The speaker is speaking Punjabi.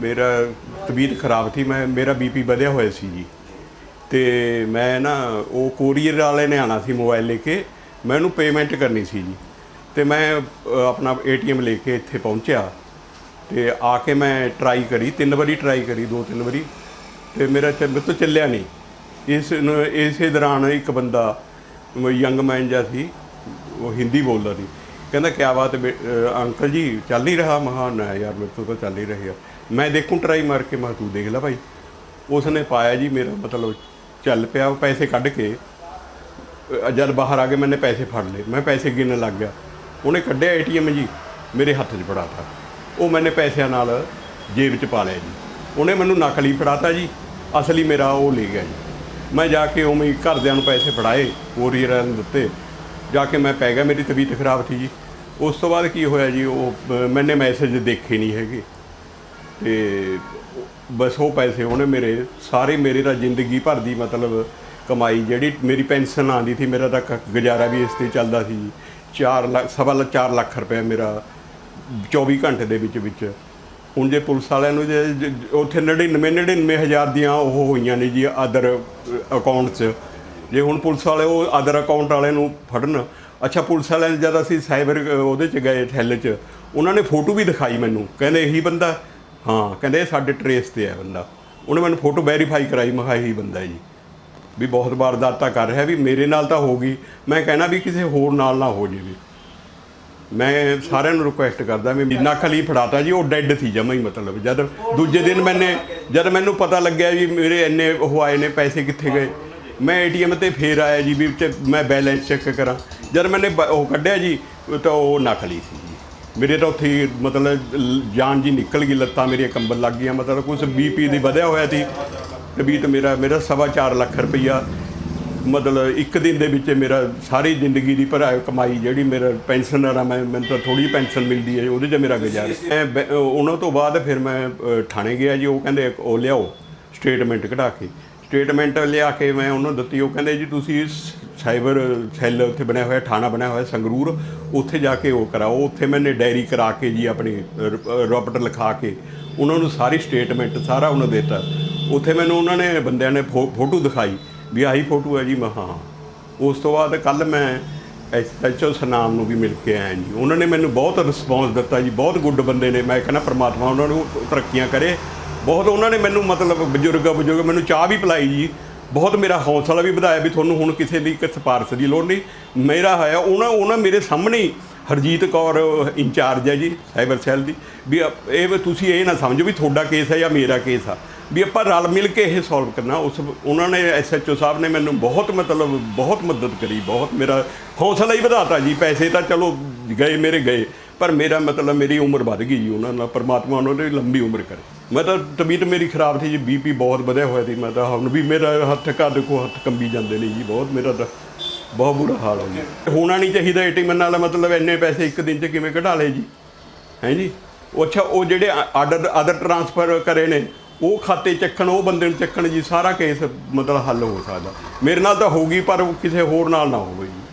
ਮੇਰਾ ਤਬੀਅਤ ਖਰਾਬ ਸੀ ਮੈਂ ਮੇਰਾ ਬੀਪੀ ਵਧਿਆ ਹੋਇਆ ਸੀ ਜੀ। ਤੇ ਮੈਂ ਨਾ ਉਹ ਕੋਰੀਅਰ ਵਾਲੇ ਨੇ ਆਣਾ ਸੀ ਮੋਬਾਈਲ ਲੈ ਕੇ ਮੈਂ ਉਹਨੂੰ ਪੇਮੈਂਟ ਕਰਨੀ ਸੀ ਜੀ। ਤੇ ਮੈਂ ਅ, ਆਪਣਾ ਏਟੀਐਮ ਲੈ ਕੇ ਇੱਥੇ ਪਹੁੰਚਿਆ। ਤੇ ਆ ਕੇ ਮੈਂ ਟਰਾਈ ਕਰੀ ਤਿੰਨ ਵਾਰੀ ਟਰਾਈ ਕਰੀ ਦੋ ਤਿੰਨ ਵਾਰੀ। ਤੇ ਮੇਰਾ ਚ- ਮੇਰੇ ਤੋਂ ਚੱਲਿਆ ਨਹੀਂ। ਇਸ ਨੂੰ- ਇਸੇ ਦੌਰਾਨ ਇੱਕ ਬੰਦਾ ਯੰਗ ਮੈਨ ਜਿਹਾ ਸੀ ਉਹ ਹਿੰਦੀ ਬੋਲਦਾ ਸੀ। ਕਹਿੰਦਾ ਕਿਆ ਬਾਤ ਬੇ- ਅੰਕਲ ਜੀ ਚੱਲ ਨਹੀਂ ਰਿਹਾ। ਮਹਾਨ ਨਾ ਯਾਰ ਮੇਰੇ ਤੋਂ ਤਾਂ ਚੱਲ ਹੀ ਰਿਹਾ। ਮੈਂ ਦੇਖੂੰ ਟਰਾਈ ਮਾਰ ਕੇ, ਮੈਂ ਕਿਹਾ ਤੂੰ ਦੇਖ ਲੈ ਭਾਈ। ਉਸਨੇ ਪਾਇਆ ਜੀ ਮੇਰਾ ਮਤਲਬ ਚੱਲ ਪਿਆ, ਉਹ ਪੈਸੇ ਕੱਢ ਕੇ ਜਦ ਬਾਹਰ ਆ ਕੇ ਮੈਨੇ ਪੈਸੇ ਫੜ ਲਏ, ਮੈਂ ਪੈਸੇ ਗਿਣਨ ਲੱਗ ਗਿਆ। ਉਹਨੇ ਕੱਢਿਆ ਏਟੀਐਮ ਜੀ, ਮੇਰੇ ਹੱਥ 'ਚ ਫੜਾਤਾ ਉਹ ਮੈਨੇ ਪੈਸਿਆਂ ਨਾਲ ਜੇਬ 'ਚ ਪਾ ਲਿਆ ਜੀ। ਉਹਨੇ ਮੈਨੂੰ ਨਕਲੀ ਫੜਾਤਾ ਜੀ, ਅਸਲੀ ਮੇਰਾ ਉਹ ਲੈ ਗਿਆ ਜੀ। ਮੈਂ ਜਾ ਕੇ ਉਵੇਂ ਹੀ ਘਰਦਿਆਂ ਨੂੰ ਪੈਸੇ ਫੜਾਏ ਕੋਰੀਅਰਾਂ ਨੂੰ ਦਿੱਤੇ। ਜਾ ਕੇ ਮੈਂ ਪੈ ਗਿਆ, ਮੇਰੀ ਤਬੀਅਤ ਖਰਾਬ ਸੀ ਜੀ। ਉਸ ਤੋਂ ਬਾਅਦ ਕੀ ਹੋਇਆ ਜੀ, ਉਹ ਮੈਨੇ ਮੈਸੇਜ ਦੇਖੇ ਨਹੀਂ ਹੈਗੇ। ਤੇ ਬਸ ਉਹ ਪੈਸੇ ਉਹਨੇ ਮੇਰੇ, ਸਾਰੇ ਮੇਰੇ ਦਾ ਜ਼ਿੰਦਗੀ ਭਰ ਦੀ ਮਤਲਬ ਕਮਾਈ ਜਿਹੜੀ ਮੇਰੀ ਪੈਨਸ਼ਨ ਆਉਂਦੀ ਸੀ, ਮੇਰਾ ਤਾਂ ਕ- ਗੁਜ਼ਾਰਾ ਵੀ ਇਸ ਤੇ ਚੱਲਦਾ ਸੀ 4 ਲੱਖ, ਸਵਾ ਲੱਖ 4 ਲੱਖ ਰੁਪਏ ਮੇਰਾ 24 ਘੰਟੇ ਦੇ ਵਿੱਚ ਵਿੱਚ। ਹੁਣ ਜੇ ਪੁਲਿਸ ਵਾਲਿਆਂ ਨੂੰ ਜੇ ਜੇ, ਉੱਥੇ 99 99 ਹਜ਼ਾਰ ਦੀਆਂ ਉਹ ਹੋਈਆਂ ਨੇ ਜੀ ਅਦਰ ਅਕਾਊਂਟ 'ਚ। ਜੇ ਹੁਣ ਪੁਲਿਸ ਵਾਲੇ ਉਹ ਅਦਰ ਅਕਾਊਂਟ ਵਾਲੇ ਨੂੰ ਫੜਨ, ਅੱਛਾ ਪੁਲਿਸ ਵਾਲਿਆਂ ਨੇ ਜਦ ਅਸੀਂ ਸਾਈਬਰ, ਉਹਦੇ 'ਚ ਗਏ ਥੈਲੇ 'ਚ, ਉਹਨਾਂ ਨੇ ਫੋਟੋ ਵੀ ਦਿਖਾਈ ਮੈਨੂੰ। ਕਹਿੰਦੇ ਇਹੀ ਬੰਦਾ ਹਾਂ, ਕਹਿੰਦੇ ਇਹ ਸਾਡੇ ਟਰੇਸ ਤੇ ਹੈ ਬੰਦਾ। ਉਹਨੇ ਮੈਨੂੰ ਫੋਟੋ ਵੈਰੀਫਾਈ ਕਰਾਈ, ਮੈਂ ਕਿਹਾ ਇਹੀ ਬੰਦਾ ਜੀ। ਵੀ ਬਹੁਤ ਵਾਰਦਾਤਾਂ ਕਰ ਰਿਹਾ, ਵੀ ਮੇਰੇ ਨਾਲ ਤਾਂ ਹੋ ਗਈ। ਮੈਂ ਕਹਿਣਾ ਵੀ ਕਿਸੇ ਹੋਰ ਨਾਲ ਨਾ ਹੋ ਜਾਵੇ। ਮੈਂ ਸਾਰਿਆਂ ਨੂੰ ਰਿਕੁਐਸਟ ਕਰਦਾ ਵੀ ਜਿੰਨਾ ਖਲੀ ਫੜਾਤਾ ਜੀ, ਉਹ ਡੈੱਡ ਸੀ ਜਮਾ ਹੀ ਮਤਲਬ। ਜਦ ਦੂਜੇ ਦਿਨ ਮੈਨੇ, ਜਦ ਮੈਨੂੰ ਪਤਾ ਲੱਗਿਆ ਵੀ ਮੇਰੇ ਇੰਨੇ ਉਹ ਆਏ ਨੇ, ਪੈਸੇ ਕਿੱਥੇ ਗਏ। ਮੈਂ ਏਟੀਐਮ ਤੇ ਫੇਰ ਆਇਆ ਜੀ ਵੀ ਮੈਂ ਬੈਲੈਂਸ ਚੈੱਕ ਕਰਾਂ। ਜਦ ਮੈਨੇ ਬ- ਉਹ ਕੱਢਿਆ ਜੀ, ਤਾਂ ਉਹ ਨਕਲੀ ਸੀ ਜੀ। ਮੇਰੇ ਤਾਂ ਉੱਥੇ ਹੀ ਮਤਲਬ ਲ- ਜਾਨ ਜੀ ਨਿਕਲ ਗਈ, ਲੱਤਾਂ ਮੇਰੀਆਂ ਕੰਬਲ ਲੱਗ ਗਈਆਂ, ਮਤਲਬ ਕੁਝ ਬੀਪੀ ਦੀ ਵਧਿਆ ਹੋਇਆ ਸੀ ਤਬੀਅਤ ਮੇਰਾ ਮੇਰਾ ਸਵਾ ਚਾਰ ਲੱਖ ਰੁਪਈਆ, ਮਤਲਬ ਇੱਕ ਦਿਨ ਦੇ ਵਿੱਚ ਮੇਰਾ ਸਾਰੀ ਜ਼ਿੰਦਗੀ ਦੀ ਭਰਾ ਕਮਾਈ ਜਿਹੜੀ ਮੇਰਾ ਪੈਨਸ਼ਨਰ ਆ, ਮੈਂ, ਮੈਨੂੰ ਤਾਂ ਥੋੜੀ ਪੈਨਸ਼ਨ ਮਿਲਦੀ ਹੈ, ਉਹਦੇ 'ਚ ਮੇਰਾ ਗੁਜ਼ਾਰਾ। ਮੈਂ ਉਹਨਾਂ ਤੋਂ ਬਾਅਦ ਫਿਰ ਮੈਂ ਥਾਣੇ ਗਿਆ ਜੀ, ਉਹ ਕਹਿੰਦੇ ਉਹ ਲਿਆਓ, ਸਟੇਟਮੈਂਟ ਕਢਾ ਕੇ। ਸਟੇਟਮੈਂਟ ਲਿਆ ਕੇ ਮੈਂ ਉਹਨੂੰ ਦਿੱਤੀ, ਉਹ ਕਹਿੰਦੇ ਜੀ ਤੁਸੀਂ ਸਾਈਬਰ ਸੈੱਲ ਉੱਥੇ ਬਣਿਆ ਹੋਇਆ ਥਾਣਾ ਬਣਿਆ ਹੋਇਆ, ਸੰਗਰੂਰ, ਉੱਥੇ ਜਾ ਕੇ ਉਹ ਕਰਾਓ। ਉੱਥੇ ਮੈਨੇ ਡਾਇਰੀ ਕਰਾ ਕੇ ਜੀ ਆਪਣੀ ਰੋਪਟ ਲਿਖਾ ਕੇ ਉਹਨਾਂ ਨੂੰ ਸਾਰੀ ਸਟੇਟਮੈਂਟ ਸਾਰਾ ਉਹਨਾਂ ਦੇ ਦਿੱਤਾ। ਉੱਥੇ ਮੈਨੂੰ ਉਹਨਾਂ ਨੇ ਬੰਦਿਆਂ ਨੇ ਫੋ- ਫੋਟੋ ਦਿਖਾਈ ਵੀ ਆਹੀ ਫੋਟੋ ਹੈ ਜੀ, ਮੈਂ ਹਾਂ। ਉਸ ਤੋਂ ਬਾਅਦ ਕੱਲ ਮੈਂ ਐਸਐਚਓ ਸਨਾਮ ਨੂੰ ਵੀ ਮਿਲ ਕੇ ਆਇਆ ਜੀ। ਉਹਨਾਂ ਨੇ ਮੈਨੂੰ ਬਹੁਤ ਰਿਸਪੌਂਸ ਦਿੱਤਾ ਜੀ, ਬਹੁਤ ਗੁੱਡ ਬੰਦੇ ਨੇ। ਮੈਂ ਕਹਿੰਦਾ, ਪ੍ਰਮਾਤਮਾ ਉਹਨਾਂ ਨੂੰ ਤਰੱਕੀਆਂ ਕਰੇ। ਬਹੁਤ ਉਹਨਾਂ ਨੇ ਮੈਨੂੰ ਮਤਲਬ ਬਜ਼ੁਰਗ ਬਜ਼ੁਰਗ ਮੈਨੂੰ ਚਾਹ ਵੀ ਪਿਲਾਈ ਜੀ। ਬਹੁਤ ਮੇਰਾ ਹੌਸਲਾ ਵੀ ਵਧਾਇਆ ਵੀ ਤੁਹਾਨੂੰ ਹੁਣ ਕਿਸੇ ਦੀ ਇੱਕ ਸਿਫਾਰਸ਼ ਦੀ ਲੋੜ ਨਹੀਂ। ਮੇਰਾ ਹੈ, ਉਹਨਾਂ ਉਹਨਾਂ ਮੇਰੇ ਸਾਹਮਣੇ ਹੀ ਹਰਜੀਤ ਕੌਰ ਇੰਚਾਰਜ ਹੈ ਜੀ ਸਾਈਬਰ ਸੈੱਲ ਦੀ। ਵੀ ਅਪ- ਇਹ ਤੁਸੀਂ ਇਹ ਨਾ ਸਮਝੋ ਵੀ ਤੁਹਾਡਾ ਕੇਸ ਹੈ ਜਾਂ ਮੇਰਾ ਕੇਸ ਆ। ਵੀ ਆਪਾਂ ਰਲ ਮਿਲ ਕੇ ਇਹ ਸੋਲਵ ਕਰਨਾ, ਉਸ, ਉਹਨਾਂ ਨੇ ਐਸਐਚਓ ਸਾਹਿਬ ਨੇ ਮੈਨੂੰ ਬਹੁਤ ਮਤਲਬ ਬਹੁਤ ਮਦਦ ਕਰੀ, ਬਹੁਤ ਮੇਰਾ ਹੌਸਲਾ ਹੀ ਵਧਾਤਾ ਜੀ। ਪੈਸੇ ਤਾਂ ਚਲੋ ਗਏ ਮੇਰੇ ਗਏ, ਪਰ ਮੇਰਾ ਮਤਲਬ ਮੇਰੀ ਉਮਰ ਵੱਧ ਗਈ ਜੀ ਉਹਨਾਂ ਨਾਲ, ਪਰਮਾਤਮਾ ਉਹਨਾਂ ਦੀ ਲੰਬੀ ਉਮਰ ਕਰੇ। ਮੈਂ ਤਾਂ ਤਬੀਅਤ ਮੇਰੀ ਖਰਾਬ ਸੀ ਜੀ ਬੀਪੀ ਬਹੁਤ ਵਧਿਆ ਹੋਇਆ ਸੀ, ਮੈਂ ਤਾਂ ਹੁਣ ਵੀ ਮੇਰਾ ਹੱਥ ਘਰ ਦੇਖੋ ਹੱਥ ਕੰਬੀ ਜਾਂਦੇ ਨੇ ਜੀ ਬਹੁਤ, ਮੇਰਾ ਤਾਂ ਬਹੁਤ ਬੁਰਾ ਹਾਲ ਹੋ ਗਿਆ। ਹੋਣਾ ਨਹੀਂ ਚਾਹੀਦਾ ਏਟੀਐਮ ਨਾਲ, ਮਤਲਬ ਇੰਨੇ ਪੈਸੇ ਇੱਕ ਦਿਨ 'ਚ ਕਿਵੇਂ ਕਢਾ ਲਏ ਜੀ? ਹੈ ਜੀ? ਅੱਛਾ, ਉਹ ਜਿਹੜੇ ਆਰਡਰ ਅਦਰ ਟ੍ਰਾਂਸਫਰ ਕਰੇ ਨੇ, ਉਹ ਖਾਤੇ ਚੱਕਣ, ਉਹ ਬੰਦੇ ਨੂੰ ਚੱਕਣ ਜੀ, ਸਾਰਾ ਕੇਸ ਮਤਲਬ ਹੱਲ ਹੋ ਸਕਦਾ। ਮੇਰੇ ਨਾਲ ਤਾਂ ਹੋਊਗੀ, ਪਰ ਉਹ ਕਿਸੇ ਹੋਰ ਨਾਲ ਨਾ ਹੋਵੇ ਜੀ।